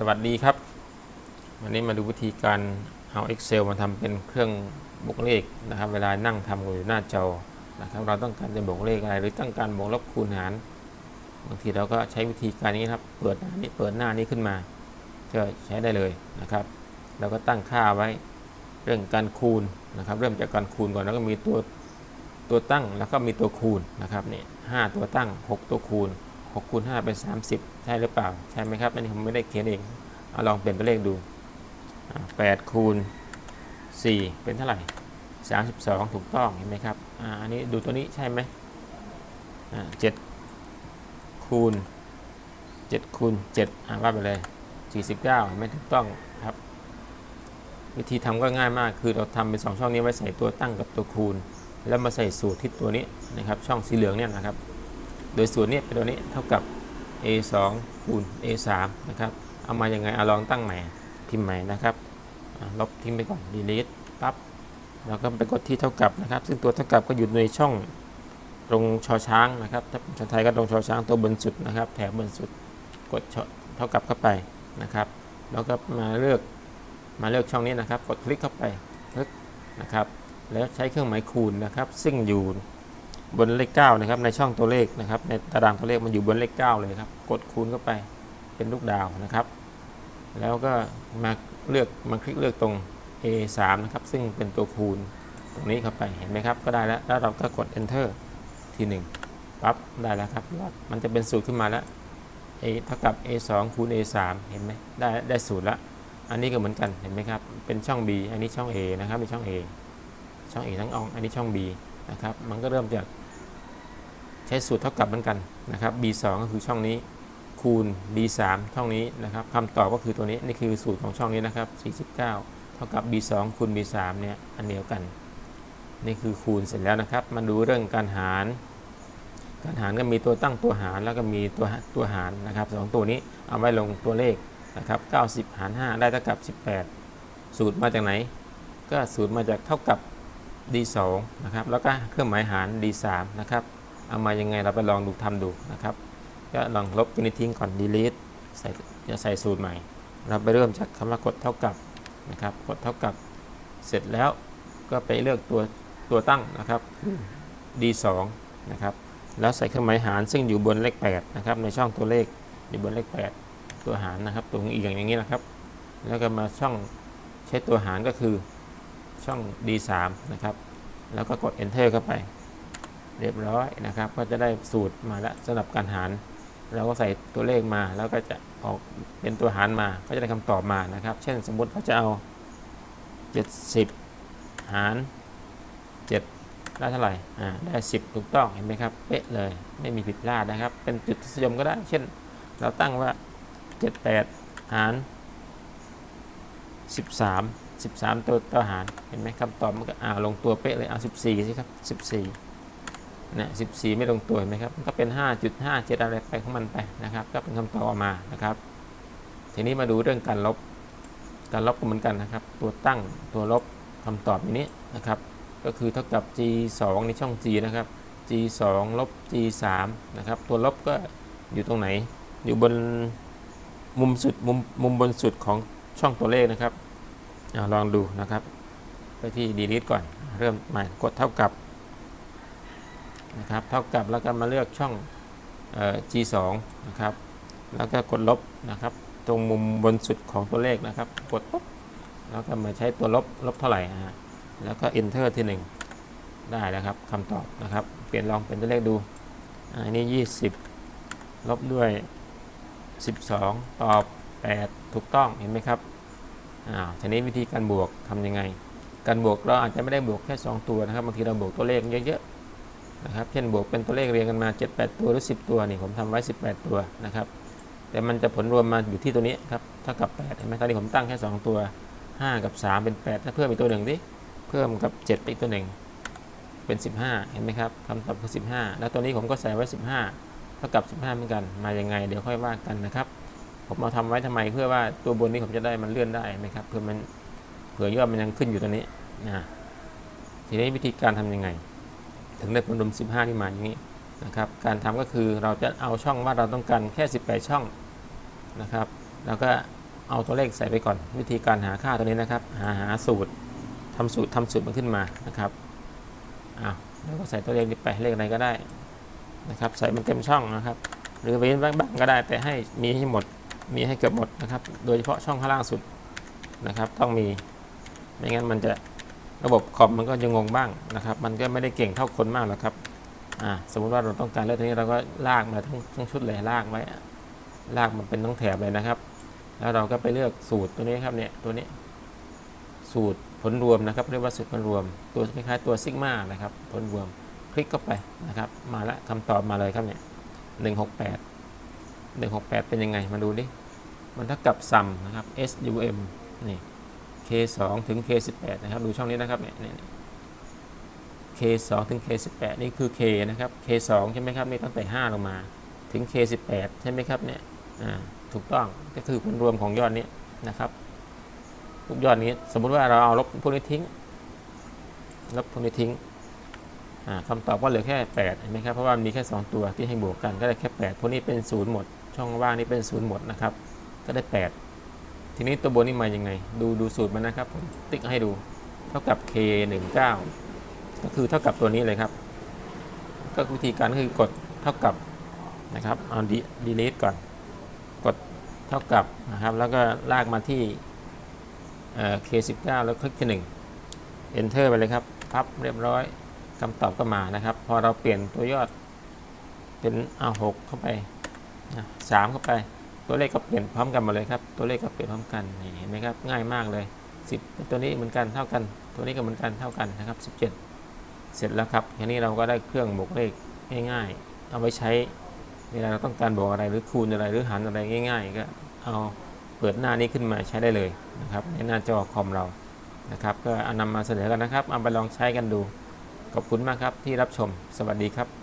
สวัสดีครับ วันนี้มาดูวิธีการเอา Excel มาทำเป็นเครื่องบวกเลขนะครับ เวลานั่งทำอยู่หน้าจอนะครับ เราต้องการจะบวกเลขอะไร หรือต้องการบวกลบคูณหารบางทีเราก็ใช้วิธีการนี้ครับ เปิดหน้านี้เปิดหน้านี้ขึ้นมาก็ใช้ได้เลยนะครับ เราก็ตั้งค่าไว้เรื่องการคูณนะครับ เริ่มจากการคูณก่อนแล้วก็มีตัวตัวตั้งแล้วก็มีตัวคูณนะครับนี่ห้าตัวตั้ง 6 ตัวคูณ 6คูณ5เป็น 30 ใช่หรือเปล่า ใช่ไหมครับ อันนี้ผมไม่ได้เขียนเอง เอาลองเปลี่ยนเป็นเลขดู 8 คูณ 4 เป็นเท่าไหร่ 32 ถูกต้องเห็นไหมครับอ่าอันนี้ดูตัวนี้ใช่ไหมอ่า7คูณ7คูณ7อ่าว่าไปเลย 49เห็นไหมถูกต้องครับ วิธีทำก็ง่ายมากคือเราทำเป็น2ช่องนี้ไว้ใส่ตัวตั้งกับตัวคูณ แล้วมาใส่สูตรที่ตัวนี้นะครับ ช่องสีเหลืองเนี่ยนะครับ โดยสูตรนี้เป็นตัวนี้เท่ากับ a 2คูณ a 3นะครับ เอามายังไงเอาลองตั้งใหม่พิมพ์ใหม่นะครับลบทิ้งไปก่อน delete ปั๊บแล้วก็ไปกดที่เท่ากับนะครับ ซึ่งตัวเท่ากับก็อยู่ในช่องตรงชอช้างนะครับ ถ้าเป็นภาษาไทยก็ตรงชอช้างตัวบนสุดนะครับ แถบบนสุดกดชอเท่ากับเข้าไปนะครับ แล้วก็มาเลือกมาเลือกช่องนี้นะครับ กดคลิกเข้าไปคลิกนะครับ แล้วใช้เครื่องหมายคูณนะครับ ซึ่งอยู่ บนเลข9นะครับในช่องตัวเลขนะครับ ในตารางตัวเลขมันอยู่บนเลข9เลยครับ กดคูณเข้าไปเป็นลูกดาวนะครับ แล้วก็มาเลือกมาคลิกเลือกตรง A3 นะครับ ซึ่งเป็นตัวคูณตรงนี้เข้าไปเห็นไหมครับ ก็ได้แล้วแล้วเราก็กด Enter ทีหนึ่งปั๊บได้แล้วครับยอดมันจะเป็นสูตรขึ้นมาแล้ว A เท่ากับ A2 คูณ A3 เห็นไหมได้ได้สูตรล้วอันนี้ก็เหมือนกันเห็นไหมครับเป็นช่อง B อันนี้ช่อง A นะครับเป็นช่อง A ช่อง A ทั้งอองอันนี้ช่อง B นะครับ มันก็เริ่มจากใช้สูตรเท่ากับเหมือนกันนะครับ B2 ก็คือช่องนี้คูณ B3 ช่องนี้นะครับคำตอบก็คือตัวนี้นี่คือสูตรของช่องนี้นะครับ 49 เท่ากับ B2 คูณ B3 เนี่ยอันเดียวกัน นี่คือคูณเสร็จแล้วนะครับ มาดูเรื่องการหาร การหารก็มีตัวตั้งตัวหารแล้วก็มีตัวตัวหารนะครับสองตัวนี้เอาไว้ลงตัวเลขนะครับ 90 หาร 5 ได้เท่ากับ 18 สูตรมาจากไหน ก็สูตรมาจากเท่ากับ D2 นะครับแล้วก็เครื่องหมายหาร D3 นะครับเอามายังไงเราไปลองดูทำดูนะครับก็ลองลบตัวนี้ทิ้งก่อน delete ใส่จะใส่สูตรใหม่ เราไปเริ่มจากคำว่ากดเท่ากับนะครับกดเท่ากับเสร็จแล้วก็ไปเลือกตัวตัวตั้งนะครับ D2 นะครับแล้วใส่เครื่องหมายหารซึ่งอยู่บนเลข8นะครับในช่องตัวเลขอยู่บนเลข 8 ตัวหารนะครับ ตัวอีกอย่างอย่างนี้นะครับ แล้วก็มาช่องใช้ตัวหารก็คือ ช่อง D3 นะครับ แล้วก็กด enter เข้าไป เรียบร้อยนะครับ ก็จะได้สูตรมาแล้วสำหรับการหารเราก็ใส่ตัวเลขมาแล้วก็จะออกเป็นตัวหารมาก็จะได้คำตอบมานะครับ เช่นสมมุติเขาจะเอา 70 หาร 7 ได้เท่าไหร่อ่าได้ 10 ถูกต้องเห็นไหมครับเป๊ะเลยไม่มีผิดพลาดนะครับ เป็นจุดทศยมก็ได้ เช่น เราตั้งว่า 78 หาร 13 13 ตัวตัวหาร เห็นไหมคำตอบมันก็อ่าลงตัวเป๊ะเลยเอา14 สิครับ 14นะ14 ไม่ลงตัวเห็นไหมครับก็เป็น 5.57อะไรไปของมันไปนะครับ ก็เป็นคำตอบออกมานะครับ ทีนี้มาดูเรื่องการลบ การลบก็เหมือนกันนะครับ ตัวตั้งตัวลบคำตอบอย่างนี้นะครับ ก็คือเท่ากับ g 2ในช่อง g นะครับ g 2ลบ g 3นะครับ ตัวลบก็อยู่ตรงไหน อยู่บนมุมสุดมุมมุมบนสุดของช่องตัวเลขนะครับ ลองดูนะครับ ไปที่ delete ก่อน เริ่มใหม่กดเท่ากับนะครับ เท่ากับแล้วก็มาเลือกช่องออ g 2 นะครับ แล้วก็กดลบนะครับ ตรงมุมบนสุดของตัวเลขนะครับ กดปุ๊บแล้วก็มาใช้ตัวลบลบเท่าไหร่ฮะแล้วก็ enter ที่ 1 ได้แล้วครับคำตอบนะครับ เปลี่ยนลองเป็นตัวเลขดูอันนี้ 20 ลบด้วย 12 ตอบ 8 ถูกต้องเห็นไหมครับ อ่าทีนี้วิธีการบวกทำยังไง การบวกเราอาจจะไม่ได้บวกแค่ 2 ตัวนะครับบางทีเราบวกตัวเลขเยอะๆนะครับเช่นบวกเป็นตัวเลขเรียงกันมา 7-8 ตัวหรือ 10 ตัวนี่ผมทำไว้ 18 ตัวนะครับ แต่มันจะผลรวมมาอยู่ที่ตัวนี้ครับเท่ากับ8เห็นไหมตอนนี้ผมตั้งแค่ 2 ตัว 5 กับ 3 เป็น 8 ถ้าเพิ่มอีกตัวหนึ่งดิเพิ่มกับ7อีกตัวหนึ่งเป็น 15 เห็นไหมครับคำตอบคือ 15 แล้วตัวนี้ผมก็ใส่ไว้ 15 เท่ากับ 15 เหมือนกัน มายังไง เดี๋ยวค่อยว่ากันนะครับ ผมเอาทำไว้ทำไมเพื่อว่าตัวบนนี้ผมจะได้มันเลื่อนได้ไหมครับเพื่อมันเผื่อยอดมันยังขึ้นอยู่ตัวนี้นะทีนี้วิธีการทำยังไง ถึงได้ผลรวม 15นี่มาอย่างนี้นะครับ การทำก็คือเราจะเอาช่องว่าเราต้องการแค่ 18 ช่องนะครับ แล้วก็เอาตัวเลขใส่ไปก่อน วิธีการหาค่าตัวนี้นะครับ หาหาสูตรทำสูตรทำสูตรมันขึ้นมานะครับอ้าวแล้วก็ใส่ตัวเลขนี้ไปเลขอะไรก็ได้นะครับ ใส่มันเต็มช่องนะครับ หรือเว้นบ้างก็ได้แต่ให้มีให้หมด มีให้เกือบหมดนะครับ โดยเฉพาะช่องข้างล่างสุดนะครับ ต้องมีไม่งั้นมันจะระบบคอมมันก็จะงงบ้างนะครับ มันก็ไม่ได้เก่งเท่าคนมากหรอกครับอ่าสมมุติว่าเราต้องการเลขตัวนี้เราก็ลากมาทั้งทั้งชุดเลยลากไว้ลากมันเป็นทั้งแถบเลยนะครับ แล้วเราก็ไปเลือกสูตรตัวนี้ครับเนี่ยตัวนี้ สูตรผลรวมนะครับเรียกว่าสูตรผลรวม ตัวคล้ายๆตัวซิกมานะครับผลรวมคลิกเข้าไปนะครับ มาละคำตอบมาเลยครับเนี่ยหนึ่งหกแปด หนึ่งหกแปดเป็นยังไง มาดูดิ มันเท่ากับซัมนะครับ SUM นี่ K 2 ถึง K 18 นะครับ ดูช่องนี้นะครับเนี่ย K 2 ถึง K 18 นี่คือ K นะครับ K 2 ใช่ไหมครับนี่ตั้งแต่ 5 ลงมา ถึง K 18 ใช่ไหมครับเนี่ย อ่า ถูกต้อง ก็คือผลรวมของยอดนี้นะครับทุกยอดนี้ สมมุติว่าเราเอาลบพวกนี้ทิ้ง ลบพวกนี้ทิ้งอ่าคำตอบก็เหลือแค่8เห็นไหมครับ เพราะว่ามีแค่ 2 ตัวที่ให้บวกกันก็ได้แค่ 8 พวกนี้เป็น 0 หมด ช่องว่างนี้เป็น0หมดนะครับก็ได้ 8 ทีนี้ตัวบนนี่มายังไง ดูดูสูตรมันนะครับผมติ๊กให้ดูเท่ากับ k 1 9ก็คือเท่ากับตัวนี้เลยครับ ก็วิธีการคือกดเท่ากับนะครับเอา delete ก่อนกดเท่ากับนะครับ แล้วก็ลากมาที่เอ่อ k 1 9 แล้วคลิกที่ 1 enter ไปเลยครับ พับเรียบร้อยคำตอบก็มานะครับ พอเราเปลี่ยนตัวยอดเป็นเอา6เข้าไป นะ3เข้าไป ตัวเลขก็เปลี่ยนพร้อมกันหมดเลยครับ ตัวเลขก็เปลี่ยนพร้อมกันนี่เห็นไหมครับ ง่ายมากเลย 10 ตัวนี้เหมือนกันเท่ากัน ตัวนี้ก็เหมือนกันเท่ากันนะครับ 17 เสร็จแล้วครับแค่นี้เราก็ได้เครื่องบวกเลขง่ายๆ เอาไว้ใช้เวลาเราต้องการบวกอะไรหรือคูณอะไรหรือหารอะไรง่าย ๆ ก็เอาเปิดหน้านี้ขึ้นมาใช้ได้เลยนะครับในหน้าจอคอมเรานะครับ ก็เอานำมาเสนอกันนะครับเอาไปลองใช้กันดูขอบคุณมากครับที่รับชมสวัสดีครับ